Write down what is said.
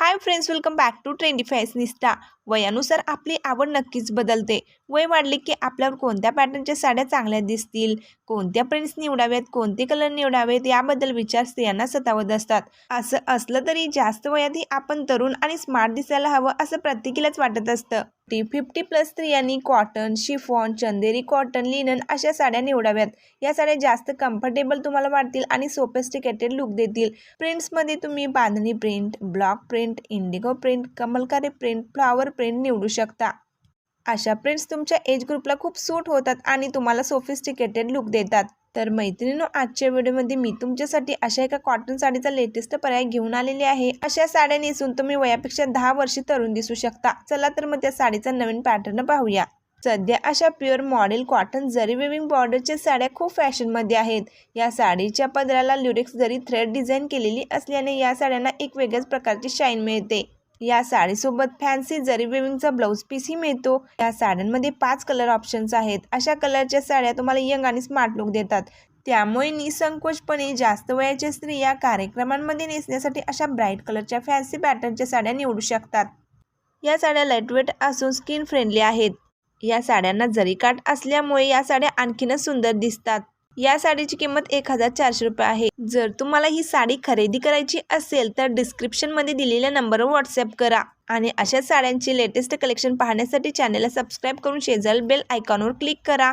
Hi friends welcome back to trendy fashionista वयानुसार आपली आवड नक्कीच बदलते. वय वाढले की आपल्यावर कोणत्या पॅटर्नच्या साड्या चांगल्या दिसतील? कोणत्या प्रिंट्स निवडाव्यात? कोणते कलर निवडावेत? याबद्दल विचार स्त्रियांना सतावत असतात. असं असलं तरी जास्त वयातही आपण तरुण आणि स्मार्ट दिसायला हवं असं प्रत्येकीलाच वाटत असतं. टी फिफ्टी प्लस स्त्रियांनी cotton chiffon Chanderi cotton linen अशा साड्या निवडाव्यात. या साड्या जास्त कम्फर्टेबल तुम्हाला वाटतील आणि सोफेस्टिकेटेड लुक देतील. प्रिंट्समध्ये तुम्ही bandhani print block print indigo print kalamkari print flower print निवडू शकता. अशा प्रिंट्स तुमच्या एज ग्रुपला खूप सूट होतात आणि तुम्हाला सोफिस्टिकेटेड लुक देतात. तर मैत्रिणीनो आजच्या व्हिडिओमध्ये मी तुमच्यासाठी अशा एका कॉटन साडीचा लेटेस्ट पर्याय घेऊन आलेली आहे. अशा साड्या नेसून तुम्ही वयापेक्षा दहा वर्षे तरुण दिसू शकता. चला तर मग त्या साडीचा नवीन पॅटर्न पाहूया. सध्या अशा pure model cotton zari weaving बॉर्डरच्या साड्या खूप फॅशनमध्ये आहेत. या साडीच्या पदराला ल्युरिक्स जरी थ्रेड डिझाईन केलेली असल्याने या साड्यांना एक वेगळ्याच प्रकारची शाईन मिळते. या साडीसोबत फॅन्सी जरी वेविंगचा ब्लाऊज पीसही मिळतो या साड्यांमध्ये पाच कलर ऑप्शन्स आहेत. अशा कलरच्या साड्या तुम्हाला यंग आणि स्मार्ट लुक देतात. त्यामुळे निसंकोचपणे जास्त वयाच्या स्त्रिया कार्यक्रमांमध्ये नेसण्यासाठी अशा ब्राईट कलरच्या फॅन्सी पॅटर्नच्या साड्या निवडू शकतात. या साड्या लाईटवेट असून स्किन फ्रेंडली आहेत. या साड्यांना जरीकाठ असल्यामुळे या साड्या आणखीनच सुंदर दिसतात. या साडीची किंमत एक हजार चारशे रुपये आहे. जर तुम्हाला ही साडी खरेदी करायची असेल तर डिस्क्रिप्शनमध्ये दिलेल्या नंबरवर व्हॉट्सअप करा आणि अशा साड्यांचे लेटेस्ट कलेक्शन पाहण्यासाठी चॅनलला सबस्क्राईब करून शेजारी बेल आयकॉनवर क्लिक करा.